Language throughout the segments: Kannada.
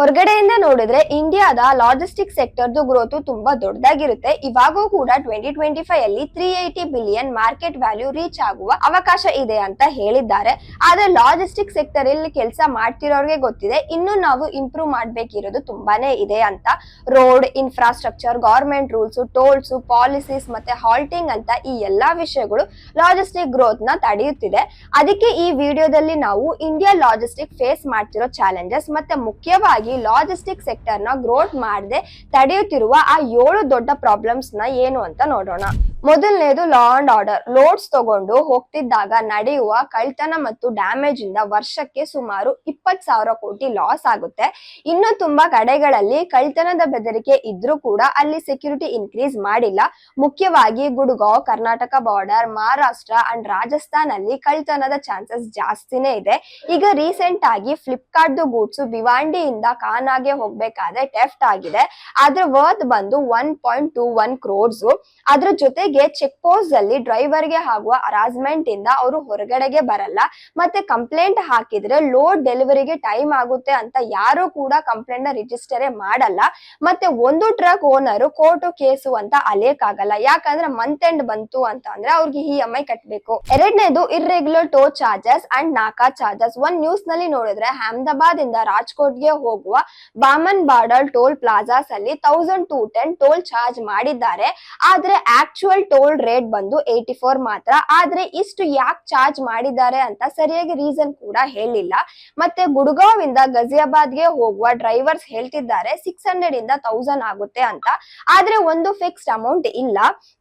ಹೊರಗಡೆಯಿಂದ ನೋಡಿದ್ರೆ ಇಂಡಿಯಾದ ಲಾಜಿಸ್ಟಿಕ್ ಸೆಕ್ಟರ್ದು ಗ್ರೋತ್ ತುಂಬಾ ದೊಡ್ಡದಾಗಿರುತ್ತೆ. ಇವಾಗೂ ಕೂಡ ಟ್ವೆಂಟಿ ಟ್ವೆಂಟಿ ಫೈವ್ ಅಲ್ಲಿ three eighty billion market value reach ಆಗುವ ಅವಕಾಶ ಇದೆ ಅಂತ ಹೇಳಿದ್ದಾರೆ. ಆದ್ರೆ ಲಾಜಿಸ್ಟಿಕ್ ಸೆಕ್ಟರ್ ಅಲ್ಲಿ ಕೆಲಸ ಮಾಡ್ತಿರೋರ್ಗೆ ಗೊತ್ತಿದೆ, ಇನ್ನು ನಾವು ಇಂಪ್ರೂವ್ ಮಾಡ್ಬೇಕಿರೋದು ತುಂಬಾನೇ ಇದೆ ಅಂತ. Road infrastructure government rules tolls policies ಮತ್ತೆ ಹಾಲ್ಟಿಂಗ್ ಅಂತ ಈ ಎಲ್ಲಾ ವಿಷಯಗಳು ಲಾಜಿಸ್ಟಿಕ್ ಗ್ರೋತ್ನ ತಡೆಯುತ್ತಿದೆ. ಅದಕ್ಕೆ ಈ ವಿಡಿಯೋದಲ್ಲಿ ನಾವು ಇಂಡಿಯಾ ಲಾಜಿಸ್ಟಿಕ್ ಫೇಸ್ ಮಾಡ್ತಿರೋ ಚಾಲೆಂಜಸ್ ಮತ್ತೆ ಮುಖ್ಯವಾಗಿ ಲಾಜಿಸ್ಟಿಕ್ ಸೆಕ್ಟರ್ನ ಗ್ರೋತ್ ಮಾಡದೆ ತಡೆಯುತ್ತಿರುವ ಆ ಏಳು ದೊಡ್ಡ ಪ್ರಾಬ್ಲಮ್ಸ್ನ ಏನು ಅಂತ ನೋಡೋಣ. ಮೊದಲನೇದು ಲಾ ಅಂಡ್ ಆರ್ಡರ್ ಲೋಡ್ಸ್ ತಗೊಂಡು ಹೋಗ್ತಿದ್ದಾಗ ನಡೆಯುವ ಕಳ್ತನ ಮತ್ತು ಡ್ಯಾಮೇಜ್ ಇಂದ ವರ್ಷಕ್ಕೆ ಸುಮಾರು ಇಪ್ಪತ್ ಸಾವಿರ ಕೋಟಿ ಲಾಸ್ ಆಗುತ್ತೆ. ಇನ್ನು ತುಂಬಾ ಕಡೆಗಳಲ್ಲಿ ಕಳ್ತನದ ಬೆದರಿಕೆ ಇದ್ರೂ ಕೂಡ ಅಲ್ಲಿ ಸೆಕ್ಯೂರಿಟಿ ಇನ್ಕ್ರೀಸ್ ಮಾಡಿಲ್ಲ. ಮುಖ್ಯವಾಗಿ ಗುಡ್ಗಾಂವ್ ಕರ್ನಾಟಕ ಬಾರ್ಡರ್ ಮಹಾರಾಷ್ಟ್ರ ಅಂಡ್ ರಾಜಸ್ಥಾನ್ ಅಲ್ಲಿ ಕಳ್ತನದ ಚಾನ್ಸಸ್ ಜಾಸ್ತಿನೇ ಇದೆ. ಈಗ ರೀಸೆಂಟ್ ಆಗಿ ಫ್ಲಿಪ್ಕಾರ್ಟ್ ಗೂಡ್ಸ್ ಭಿವಾಂಡಿಯಿಂದ ಕಾನಾಗೆ ಹೋಗ್ಬೇಕಾದ್ರೆ ಟೆಫ್ಟ್ ಆಗಿದೆ. ಅದ್ರ ವರ್ತ್ ಬಂದು one point two one crores ಅದ್ರ ಜೊತೆಗೆ ಚೆಕ್ ಪೋಸ್ಟ್ ಅಲ್ಲಿ ಡ್ರೈವರ್ಗೆ ಆಗುವ ಹರಾಸ್ಮೆಂಟ್ ಇಂದ ಅವರು ಹೊರಗಡೆಗೆ ಬರಲ್ಲ. ಮತ್ತೆ ಕಂಪ್ಲೇಂಟ್ ಹಾಕಿದ್ರೆ ಲೋಡ್ ಡೆಲಿವರಿಗೆ ಟೈಮ್ ಆಗುತ್ತೆ ಅಂತ ಯಾರು ಕೂಡ ಕಂಪ್ಲೇಂಟ್ನ ರಿಜಿಸ್ಟರ್ ಮಾಡಲ್ಲ. ಮತ್ತೆ ಒಂದು ಟ್ರಕ್ ಓನರ್ ಕೋರ್ಟ್ ಕೇಸು ಅಂತ ಅಲಿಯಕ್ಕಾಗಲ್ಲ ಯಾಕಂದ್ರೆ ಮಂತ್ ಎಂಡ್ ಬಂತು ಅಂತ ಅಂದ್ರೆ ಅವ್ರಿಗೆ ಇ ಎಂ ಐ ಕಟ್ಬೇಕು. ಎರಡನೇದು irregular tow charges and Naka charges ಒಂದ್ ನ್ಯೂಸ್ನಲ್ಲಿ ನೋಡಿದ್ರೆ ಅಹಮದಾಬಾದ್ ಇಂದ ರಾಜ್ಕೋಟ್ಗೆ ಹೋಗುವ ಬಾಮನ್ ಬಾರ್ಡರ್ ಟೋಲ್ ಪ್ಲಾಜಾಸ್ ಅಲ್ಲಿ thousand two ten toll charge ಮಾಡಿದ್ದಾರೆ. ಆದ್ರೆ ಆಕ್ಚುಯಲ್ ಟೋಲ್ ರೇಟ್ ಬಂದು ಏಯ್ಟಿ ಫೋರ್ ಮಾತ್ರ. ಆದ್ರೆ ಇಷ್ಟು ಯಾಕೆ ಚಾರ್ಜ್ ಮಾಡಿದ್ದಾರೆ ಅಂತ ಸರಿಯಾಗಿ ರೀಸನ್ ಕೂಡ ಹೇಳಿಲ್ಲ. ಮತ್ತೆ ಗುಡ್ಗಾಂವ್ ಇಂದ ಗಜಿಯಾಬಾದ್ಗೆ ಹೋಗುವ ಡ್ರೈವರ್ಸ್ ಹೇಳ್ತಿದ್ದಾರೆ ಸಿಕ್ಸ್ ಹಂಡ್ರೆಡ್ ಇಂದ ತೌಸಂಡ್ ಆಗುತ್ತೆ ಅಂತ. ಆದ್ರೆ ಒಂದು ಫಿಕ್ಸ್ಡ್ ಅಮೌಂಟ್ ಇಲ್ಲ.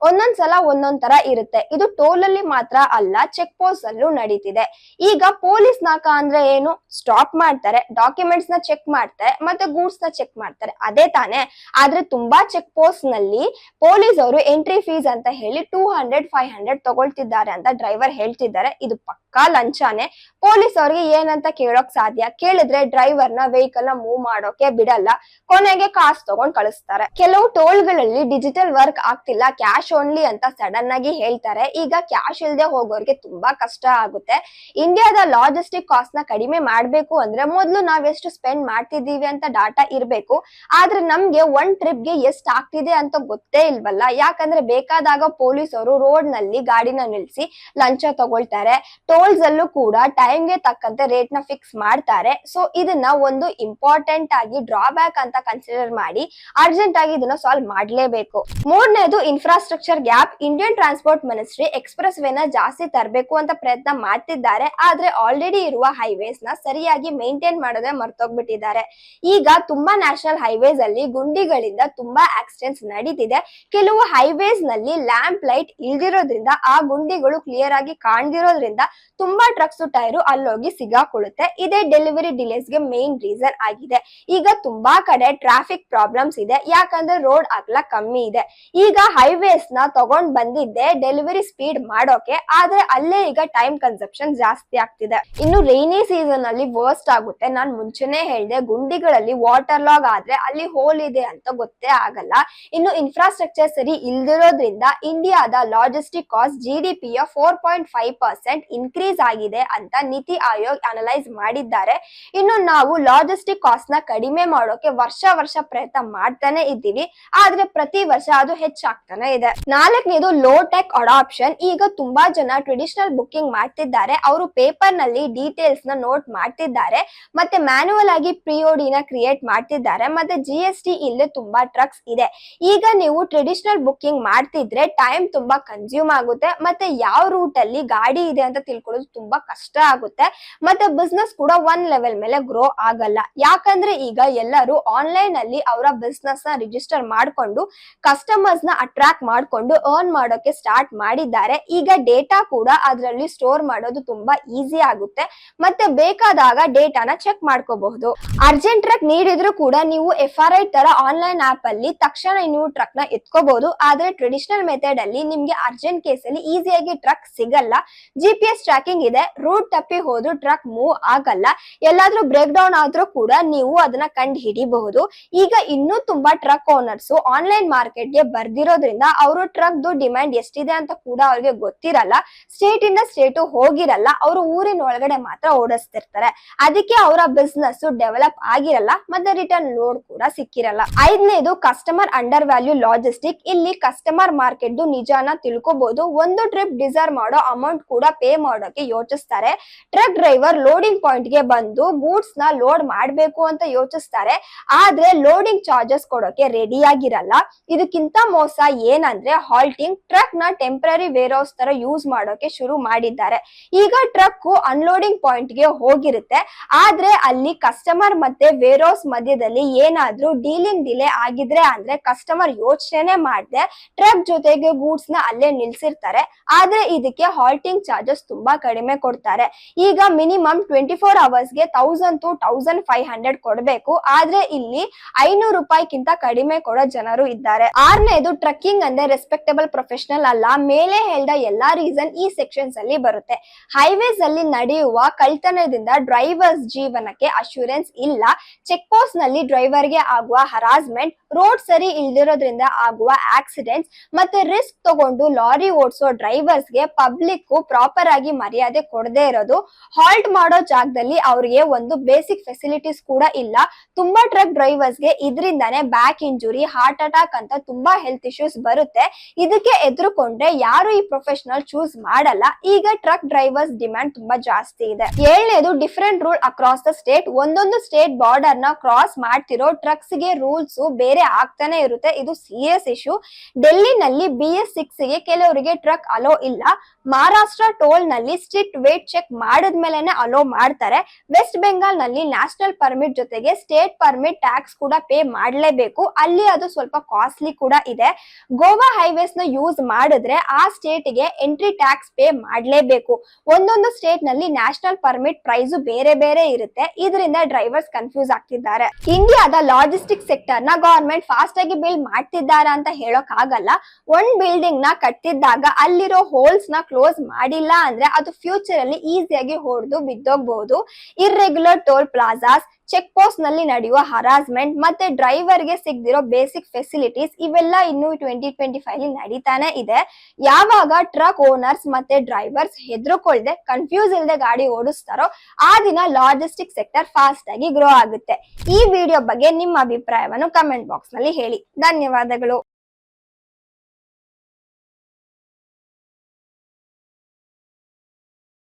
ಒಂದೊಂದ್ಸಲ ಒಂದೊಂದ್ ತರ ಇರುತ್ತೆ. ಇದು ಟೋಲ್ ಅಲ್ಲಿ ಮಾತ್ರ ಅಲ್ಲ ಚೆಕ್ ಪೋಸ್ಟ್ ಅಲ್ಲೂ ನಡೀತಿದೆ. ಈಗ ಪೊಲೀಸ್ ನಾಕ ಅಂದ್ರೆ ಏನು? ಸ್ಟಾಪ್ ಮಾಡ್ತಾರೆ ಡಾಕ್ಯುಮೆಂಟ್ಸ್ನ ಚೆಕ್ ಮಾಡ್ತಾರೆ, ಮತ್ತೆ ಗೂಡ್ಸ್ನ ಚೆಕ್ ಮಾಡ್ತಾರೆ. ಅದೇ ತಾನೇ. ಆದ್ರೆ ತುಂಬಾ ಚೆಕ್ ಪೋಸ್ಟ್ನಲ್ಲಿ ಪೊಲೀಸ್ ಅವರು ಎಂಟ್ರಿ ಫೀಸ್ ಅಂತ ಹೇಳಿ ಟೂ ಹಂಡ್ರೆಡ್ ಫೈವ್ ಹಂಡ್ರೆಡ್ ತಗೊಳ್ತಿದ್ದಾರೆ ಅಂತ ಡ್ರೈವರ್ ಹೇಳ್ತಿದ್ದಾರೆ. ಇದು ಪಕ್ಕಾ. ಲಂಚಾನೆ. ಪೊಲೀಸ್ ಅವ್ರಿಗೆ ಏನಂತ ಕೇಳೋಕ್ ಸಾಧ್ಯ? ಕೇಳಿದ್ರೆ ಡ್ರೈವರ್ನ ವೆಹಿಕಲ್ನ ಮೂವ್ ಮಾಡೋಕೆ ಬಿಡಲ್ಲ. ಕೊನೆಗೆ ಕಾಸ್ ತಗೊಂಡ್ ಕಳಿಸ್ತಾರೆ. ಕೆಲವು ಟೋಲ್ಗಳಲ್ಲಿ ಡಿಜಿಟಲ್ ವರ್ಕ್ ಆಗ್ತಿಲ್ಲ, ಕ್ಯಾಶ್ ಓನ್ಲಿ ಅಂತ ಸಡನ್ ಆಗಿ ಹೇಳ್ತಾರೆ. ಈಗ ಕ್ಯಾಶ್ ಇಲ್ದೆ ಹೋಗೋರ್ಗೆ ತುಂಬಾ ಕಷ್ಟ ಆಗುತ್ತೆ. ಇಂಡಿಯಾದ ಲಾಜಿಸ್ಟಿಕ್ ಕಾಸ್ಟ್ನ ಕಡಿಮೆ ಮಾಡ್ಬೇಕು ಅಂದ್ರೆ ಮೊದ್ಲು ನಾವ್ ಎಷ್ಟು ಸ್ಪೆಂಡ್ ಮಾಡ್ತಿದೀವಿ ಅಂತ ಡಾಟಾ ಇರ್ಬೇಕು. ಆದ್ರೆ ನಮ್ಗೆ ಒಂದ್ ಟ್ರಿಪ್ಗೆ ಎಷ್ಟ್ ಆಗ್ತಿದೆ ಅಂತ ಗೊತ್ತೇ ಇಲ್ವಲ್ಲ. ಯಾಕಂದ್ರೆ ಬೇಕಾದಾಗ ಪೊಲೀಸ್ ಅವರು ರೋಡ್ನಲ್ಲಿ ಗಾಡಿನ ನಿಲ್ಸಿ ಲಂಚ ತಗೊಳ್ತಾರೆ. ಟೋಲ್ಸ್ ಅಲ್ಲೂ ಕೂಡ ಟೈಮ್ಗೆ ತಕ್ಕಂತೆ ರೇಟ್ನ ಫಿಕ್ಸ್ ಮಾಡ್ತಾರೆ. ಸೊ ಇದನ್ನ ಒಂದು ಇಂಪಾರ್ಟೆಂಟ್ ಆಗಿ ಡ್ರಾಬ್ಯಾಕ್ ಅಂತ ಕನ್ಸಿಡರ್ ಮಾಡಿ ಅರ್ಜೆಂಟ್ ಆಗಿ ಇದನ್ನ ಸಾಲ್ವ್ ಮಾಡಲೇಬೇಕು. ಮೂರನೇದು infrastructure gap Indian transport ministry express Vena ಜಾಸ್ತಿ ತರಬೇಕು ಅಂತ ಪ್ರಯತ್ನ ಮಾಡ್ತಿದ್ದಾರೆ. ಆದ್ರೆ ಆಲ್ರೆಡಿ ಇರುವ ಹೈವೇಸ್ನ ಸರಿಯಾಗಿ ಮೇಂಟೈನ್ ಮಾಡೋದೇ ಮರ್ತೋಗ್ಬಿಟ್ಟಿದ್ದಾರೆ. ಈಗ ತುಂಬಾ ನ್ಯಾಷನಲ್ ಹೈವೇಸ್ ಅಲ್ಲಿ ಗುಂಡಿಗಳಿಂದ ತುಂಬಾ ಆಕ್ಸಿಡೆಂಟ್ಸ್ ನಡೀತಿದೆ. ಕೆಲವು ಹೈವೇಸ್ನಲ್ಲಿ ಲ್ಯಾಂಪ್ ಲೈಟ್ ಇಲ್ದಿರೋದ್ರಿಂದ ಆ ಗುಂಡಿಗಳು ಕ್ಲಿಯರ್ ಆಗಿ ಕಾಣ್ದಿರೋದ್ರಿಂದ ತುಂಬಾ ಟ್ರಕ್ಸ್ ಟೈರು ಅಲ್ಲೋಗಿ ಸಿಗಾಕೊಳ್ಳುತ್ತೆ. ಇದೇ ಡೆಲಿವರಿ ಡಿಲೇಸ್ಗೆ ಮೇನ್ ರೀಸನ್ ಆಗಿದೆ. ಈಗ ತುಂಬಾ ಕಡೆ ಟ್ರಾಫಿಕ್ ಪ್ರಾಬ್ಲಮ್ಸ್ ಇದೆ. ಯಾಕಂದ್ರೆ ರೋಡ್ ಅಗಲ ಕಮ್ಮಿ ಇದೆ. ಈಗ ಹೈವೇಸ್ನ ತಗೊಂಡ್ ಬಂದಿದ್ದೆ ಡೆಲಿವರಿ ಸ್ಪೀಡ್ ಮಾಡೋಕೆ, ಆದ್ರೆ ಅಲ್ಲೇ ಈಗ ಟೈಮ್ ಕನ್ಸಪ್ಷನ್ ಜಾಸ್ತಿ ಆಗ್ತಿದೆ. ಇನ್ನು ರೈನಿ ಸೀಸನ್ ಅಲ್ಲಿ ವರ್ಸ್ಟ್ ಆಗುತ್ತೆ. ನಾನ್ ಮುಂಚೆನೆ ಹೇಳಿದೆ, ಗುಂಡಿಗಳಲ್ಲಿ ವಾಟರ್ ಲಾಗ್ ಆದ್ರೆ ಅಲ್ಲಿ ಹೋಲ್ ಇದೆ ಅಂತ ಗೊತ್ತೇ ಆಗಲ್ಲ. ಇನ್ನು ಇನ್ಫ್ರಾಸ್ಟ್ರಕ್ಚರ್ ಸರಿ ಇಲ್ದಿರೋದ್ರಿಂದ ಇಂಡಿಯಾದ ಲಾಜಿಸ್ಟಿಕ್ ಕಾಸ್ಟ್ ಜಿ ಡಿ ಪಿಯ four point five percent increase ಆಗಿದೆ ಅಂತ ನೀತಿ ಆಯೋಗ್ ಅನಲೈಸ್ ಮಾಡಿದ್ದಾರೆ. ಇನ್ನು ನಾವು ಲಾಜಿಸ್ಟಿಕ್ ಕಾಸ್ಟ್ನ ಕಡಿಮೆ ಮಾಡೋಕೆ ವರ್ಷ ವರ್ಷ ಪ್ರಯತ್ನ ಮಾಡ್ತಾನೆ ಇದ್ದೀವಿ. ಆದ್ರೆ ಪ್ರತಿ ವರ್ಷ ಅದು ಹೆಚ್ಚಾಗ್ತಾನೆ ಇದೆ. ನಾಲ್ಕನೇದು ಲೋ ಟೆಕ್ ಅಡಾಪ್ಷನ್ ಈಗ ತುಂಬಾ ಜನ ಟ್ರೆಡಿಷನಲ್ ಬುಕ್ಕಿಂಗ್ ಮಾಡ್ತಿದ್ದಾರೆ. ಅವರು ಪೇಪರ್ನಲ್ಲಿ ಡೀಟೇಲ್ಸ್ನ ನೋಟ್ ಮಾಡ್ತಿದ್ದಾರೆ. ಮತ್ತೆ ಮ್ಯಾನುವಲ್ ಆಗಿ ಪ್ರಿಯೋಡಿನ ಕ್ರಿಯೇಟ್ ಮಾಡ್ತಿದ್ದಾರೆ. ಮತ್ತೆ ಜಿ ಎಸ್ ಟಿ ಇಲ್ಲಿ ತುಂಬಾ ಟ್ರಕ್ಸ್ ಇದೆ. ಈಗ ನೀವು ಟ್ರೆಡಿಷನಲ್ ಬುಕ್ಕಿಂಗ್ ಮಾಡ್ತಿದ್ರೆ ಟೈಮ್ ತುಂಬಾ ಕನ್ಸ್ಯೂಮ್ ಆಗುತ್ತೆ. ಮತ್ತೆ ಯಾವ ರೂಟ್ ಅಲ್ಲಿ ಗಾಡಿ ಇದೆ ಅಂತ ತಿಳ್ಕೊಳ್ಳೋದು ತುಂಬಾ ಕಷ್ಟ ಆಗುತ್ತೆ. ಮತ್ತೆ ಬಿಸ್ನೆಸ್ ಕೂಡ ಒನ್ ಲೆವೆಲ್ ಮೇಲೆ ಗ್ರೋ ಆಗಲ್ಲ. ಯಾಕಂದ್ರೆ ಈಗ ಎಲ್ಲರೂ ಆನ್ಲೈನ್ ಅಲ್ಲಿ ಅವರ ಬಿಸ್ನೆಸ್ನ ರಿಜಿಸ್ಟರ್ ಮಾಡ್ಕೊಂಡು ಕಸ್ಟಮರ್ಸ್ನ ಅಟ್ರಾಕ್ಟ್ ಮಾಡ್ಕೊಂಡು ಅರ್ನ್ ಮಾಡೋಕೆ ಸ್ಟಾರ್ಟ್ ಮಾಡಿದ್ದಾರೆ. ಈಗ ಡೇಟಾ ಕೂಡ ಅದರಲ್ಲಿ ಸ್ಟೋರ್ ಮಾಡೋದು ತುಂಬಾ ಈಸಿ ಆಗುತ್ತೆ. ಮತ್ತೆ ಬೇಕಾದಾಗ ಡೇಟಾನ ಚೆಕ್ ಮಾಡ್ಕೋಬಹುದು. ಅರ್ಜೆಂಟ್ ಟ್ರಕ್ ನೀಡಿದ್ರು ಕೂಡ ನೀವು ಎಫ್ ಆರ್ ಐ ತರ ಆನ್ಲೈನ್ ಆಪ್ ಅಲ್ಲಿ ತಕ್ಷಣ ನೀವು ಟ್ರಕ್ನ ಎತ್ಕೋಬಹುದು. ಆದ್ರೆ ಟ್ರೆಡಿಷನಲ್ ಮೆಥಡ್ ಅಲ್ಲಿ ನಿಮ್ಗೆ ಅರ್ಜೆಂಟ್ ಕೇಸ್ ಅಲ್ಲಿ ಈಸಿಯಾಗಿ ಟ್ರಕ್ ಸಿಗಲ್ಲ. ಜಿ ಪಿ ಟ್ರ್ಯಾಕಿಂಗ್ ಇದೆ. ರೂಟ್ ತಪ್ಪಿ ಹೋದ್ರು ಟ್ರಕ್ ಮೂವ್ ಆಗಲ್ಲ. ಎಲ್ಲಾದ್ರೂ ಬ್ರೇಕ್ ಡೌನ್ ಆದ್ರೂ ಕೂಡ ನೀವು ಅದನ್ನ ಕಂಡು ಹಿಡಿಬಹುದು ಈಗ ಇನ್ನೂ ತುಂಬಾ ಟ್ರಕ್ ಓನರ್ಸ್ ಆನ್ಲೈನ್ ಮಾರ್ಕೆಟ್ಗೆ ಬರ್ದಿರೋದ್ರಿಂದ ಅವರು ಟ್ರಕ್ ದು ಡಿಮ್ಯಾಂಡ್ ಎಷ್ಟಿದೆ ಅಂತ ಕೂಡ ಅವ್ರಿಗೆ ಗೊತ್ತಿರಲ್ಲ. ಸ್ಟೇಟ್ ಇಂದ ಸ್ಟೇಟ್ ಹೋಗಿರಲ್ಲ. ಅವರು ಊರಿನ ಒಳಗಡೆ ಮಾತ್ರ ಓಡಿಸ್ತಿರ್ತಾರೆ. ಅದಕ್ಕೆ ಅವರ ಬಿಸ್ನೆಸ್ ಡೆವಲಪ್ ಆಗಿರಲ್ಲ. ಮತ್ತೆ ರಿಟರ್ನ್ ಲೋಡ್ ಕೂಡ ಸಿಕ್ಕಿರಲ್ಲ. ಐದನೇದು ಕಸ್ಟಮರ್ ಅಂಡರ್ ವ್ಯಾಲ್ಯೂ ಲಾಜಿಸ್ಟಿಕ್ ಇಲ್ಲಿ ಕಸ್ಟಮರ್ ಮಾರ್ಕೆಟ್ ನಿಜಾನ ತಿಳ್ಕೊಬಹುದು ಒಂದು ಟ್ರಿಪ್ ಡಿಸರ್ವ್ ಮಾಡೋ ಅಮೌಂಟ್ ಕೂಡ ಪೇ ಮಾಡೋಕೆ ಯೋಚಿಸ್ತಾರೆ. ಟ್ರಕ್ ಡ್ರೈವರ್ ಲೋಡಿಂಗ್ ಪಾಯಿಂಟ್ಗೆ ಬಂದು ಗೂಡ್ಸ್ನ ಲೋಡ್ ಮಾಡಬೇಕು ಅಂತ ಯೋಚಿಸ್ತಾರೆ. ಆದ್ರೆ ಲೋಡಿಂಗ್ ಚಾರ್ಜಸ್ ಕೊಡೋಕೆ ರೆಡಿ ಆಗಿರಲ್ಲ. ಇದಕ್ಕಿಂತ ಮೋಸ ಏನಂದ್ರೆ ಹಾಲ್ಟಿಂಗ್ ಟ್ರಕ್ನ ಟೆಂಪರರಿ ವೇರ್ ಹೌಸ್ ತರ ಯೂಸ್ ಮಾಡೋಕೆ ಶುರು ಮಾಡಿದ್ದಾರೆ. ಈಗ ಟ್ರಕ್ ಅನ್ಲೋಡಿಂಗ್ ಪಾಯಿಂಟ್ಗೆ ಹೋಗಿರುತ್ತೆ. ಆದ್ರೆ ಅಲ್ಲಿ ಕಸ್ಟಮರ್ ಮತ್ತೆ ವೇರ್ ಹೌಸ್ ಮಧ್ಯದಲ್ಲಿ ಏನಾದ್ರೂ ಡೀಲಿಂಗ್ ಡಿಲೇ ಆಗಿದ್ರೆ ಅಂದ್ರೆ ಕಸ್ಟಮರ್ ಯೋಚನೆ ಮಾಡದೆ ಟ್ರಕ್ ಜೊತೆಗೆ ಗೂಡ್ಸ್ನ ಅಲ್ಲೇ ನಿಲ್ಸಿರ್ತಾರೆ. ಆದ್ರೆ ಇದಕ್ಕೆ ಹಾಲ್ಟಿಂಗ್ ಚಾರ್ಜಸ್ ತುಂಬಾ ಕಡಿಮೆ ಕೊಡ್ತಾರೆ. ಈಗ minimum twenty four ಅವರ್ಸ್ಗೆ thousand two thousand five hundred ಕೊಡಬೇಕು. ಆದ್ರೆ ಇಲ್ಲಿ ಐನೂರು ರೂಪಾಯಿಗಿಂತ ಕಡಿಮೆ ಕೊಡೋ ಜನರು ಇದ್ದಾರೆ. ಆರನೇದು ಟ್ರಕ್ಕಿಂಗ್ ಅಂದ್ರೆ ರೆಸ್ಪೆಕ್ಟಬಲ್ ಪ್ರೊಫೆಷನಲ್ ಅಲ್ಲ. ಮೇಲೆ ಹೇಳ್ದ ಎಲ್ಲಾ ರೀಸನ್ ಈ ಸೆಕ್ಷನ್ಸ್ ಅಲ್ಲಿ ಬರುತ್ತೆ. ಹೈವೇಸ್ ಅಲ್ಲಿ ನಡೆಯುವ ಕಳ್ತನದಿಂದ ಡ್ರೈವರ್ಸ್ ಜೀವನಕ್ಕೆ ಅಶ್ಯೂರೆನ್ಸ್ ಇಲ್ಲ. ಚೆಕ್ ಪೋಸ್ಟ್ನಲ್ಲಿ ಡ್ರೈವರ್ಗೆ ಆಗುವ ಹರಾಸ್ಮೆಂಟ್ ರೋಡ್ ಸರಿ ಇಲ್ದಿರೋದ್ರಿಂದ ಆಗುವ ಆಕ್ಸಿಡೆಂಟ್ಸ್ ಮತ್ತೆ ರಿಸ್ಕ್ ತಗೊಂಡು ಲಾರಿ ಓಡಿಸೋ ಡ್ರೈವರ್ಸ್ಗೆ ಪಬ್ಲಿಕ್ ಪ್ರಾಪರ್ ಆಗಿ ಮರ್ಯಾದೆ ಕೊಡದೇ ಇರೋದು ಹಾಲ್ಟ್ ಮಾಡೋ ಜಾಗದಲ್ಲಿ ಅವ್ರಿಗೆ ಒಂದು ಬೇಸಿಕ್ ಫೆಸಿಲಿಟೀಸ್ ಕೂಡ ಇಲ್ಲ. ತುಂಬಾ ಟ್ರಕ್ ಡ್ರೈವರ್ಸ್ಗೆ ಇದರಿಂದಾನೇ ಬ್ಯಾಕ್ ಇಂಜುರಿ ಹಾರ್ಟ್ ಅಟ್ಯಾಕ್ ಅಂತ ತುಂಬಾ ಹೆಲ್ತ್ ಇಶ್ಯೂಸ್ ಬರುತ್ತೆ. ಇದಕ್ಕೆ ಎದುರುಕೊಂಡ್ರೆ ಯಾರು ಈ ಪ್ರೊಫೆಷನಲ್ ಚೂಸ್ ಮಾಡಲ್ಲ. ಈಗ ಟ್ರಕ್ ಡ್ರೈವರ್ಸ್ ಡಿಮ್ಯಾಂಡ್ ತುಂಬಾ ಜಾಸ್ತಿ ಇದೆ. ಏಳನೇದು different rule across the state ಒಂದೊಂದು ಸ್ಟೇಟ್ ಬಾರ್ಡರ್ನ ಕ್ರಾಸ್ ಮಾಡ್ತಿರೋ ಟ್ರಕ್ಸ್ಗೆ ರೂಲ್ಸ್ ಬೇರೆ ಆಗ್ತಾನೆ ಇರುತ್ತೆ. ಇದು ಸೀರಿಯಸ್ ಇಶ್ಯೂ ಡೆಲ್ಲಿನಲ್ಲಿ ಬಿ ಎಸ್ ಸಿಕ್ಸ್ಗೆ ಕೆಲವರಿಗೆ ಟ್ರಕ್ ಅಲೋ ಇಲ್ಲ. ಮಹಾರಾಷ್ಟ್ರ ಟೋಲ್ನಲ್ಲಿ ಸ್ಟ್ರಿಕ್ಟ್ ವೇಟ್ ಚೆಕ್ ಮಾಡಿದ್ಮೇಲೆ ಅಲೋ ಮಾಡ್ತಾರೆ. ವೆಸ್ಟ್ ಬೆಂಗಾಲ್ನಲ್ಲಿ ನ್ಯಾಷನಲ್ ಪರ್ಮಿಟ್ ಜೊತೆಗೆ ಸ್ಟೇಟ್ ಪರ್ಮಿಟ್ ಟ್ಯಾಕ್ಸ್ ಕೂಡ ಪೇ ಮಾಡಲೇಬೇಕು. ಅಲ್ಲಿ ಅದು ಸ್ವಲ್ಪ ಕಾಸ್ಟ್ಲಿ ಕೂಡ ಇದೆ. ಗೋವಾ ಹೈವೇಸ್ನ ಯೂಸ್ ಮಾಡಿದ್ರೆ ಆ ಸ್ಟೇಟ್ಗೆ ಎಂಟ್ರಿ ಟ್ಯಾಕ್ಸ್ ಪೇ ಮಾಡಲೇಬೇಕು. ಒಂದೊಂದು ಸ್ಟೇಟ್ನಲ್ಲಿ ನ್ಯಾಷನಲ್ ಪರ್ಮಿಟ್ ಪ್ರೈಸ್ ಬೇರೆ ಬೇರೆ ಇರುತ್ತೆ. ಇದರಿಂದ ಡ್ರೈವರ್ಸ್ ಕನ್ಫ್ಯೂಸ್ ಆಗ್ತಿದ್ದಾರೆ. ಇಂಡಿಯಾದ ಲಾಜಿಸ್ಟಿಕ್ ಸೆಕ್ಟರ್ನ ಗವರ್ಮೆಂಟ್ ಫಾಸ್ಟ್ ಆಗಿ ಬಿಲ್ಡ್ ಮಾಡ್ತಿದ್ದಾರೆ ಅಂತ ಹೇಳೋಕ್ ಆಗಲ್ಲ ಒಂದ್ ಬಿಲ್ಡಿಂಗ್ನ ಕಟ್ಟಿದಾಗ ಅಲ್ಲಿರೋ ಹೋಲ್ಸ್ನ ಕ್ಲೋಸ್ ಮಾಡಿಲ್ಲ ಅಂದ್ರೆ ಅದು ಫ್ಯೂಚರ್ ಅಲ್ಲಿ ಈಸಿಯಾಗಿ ಹೊಡೆದು ಬಿದ್ದೋಗ್ಬಹುದು ಇರ್ರೆಗ್ಯುಲರ್ ಟೋಲ್ ಪ್ಲಾಜಾಸ್ ಚೆಕ್ ಪೋಸ್ಟ್ನಲ್ಲಿ ನಡೆಯುವ ಹರಾಸ್ಮೆಂಟ್ ಮತ್ತೆ ಡ್ರೈವರ್ಗೆ ಸಿಗದಿರೋ ಬೇಸಿಕ್ ಫೆಸಿಲಿಟೀಸ್ ಇವೆಲ್ಲ ಇನ್ನು ಟ್ವೆಂಟಿ ಟ್ವೆಂಟಿ ಫೈವ್ ನಡೀತಾನೆ ಇದೆ. ಯಾವಾಗ ಟ್ರಕ್ ಓನರ್ಸ್ ಮತ್ತೆ ಡ್ರೈವರ್ಸ್ ಹೆದರ್ಕೊಳ್ದೆ ಕನ್ಫ್ಯೂಸ್ ಇಲ್ಲದೆ ಗಾಡಿ ಓಡಿಸ್ತಾರೋ ಆ ದಿನ ಲಾಜಿಸ್ಟಿಕ್ ಸೆಕ್ಟರ್ ಫಾಸ್ಟ್ ಆಗಿ ಗ್ರೋ ಆಗುತ್ತೆ. ಈ ವಿಡಿಯೋ ಬಗ್ಗೆ ನಿಮ್ಮ ಅಭಿಪ್ರಾಯವನ್ನು ಕಮೆಂಟ್ ಬಾಕ್ಸ್ನಲ್ಲಿ ಹೇಳಿ. ಧನ್ಯವಾದಗಳು.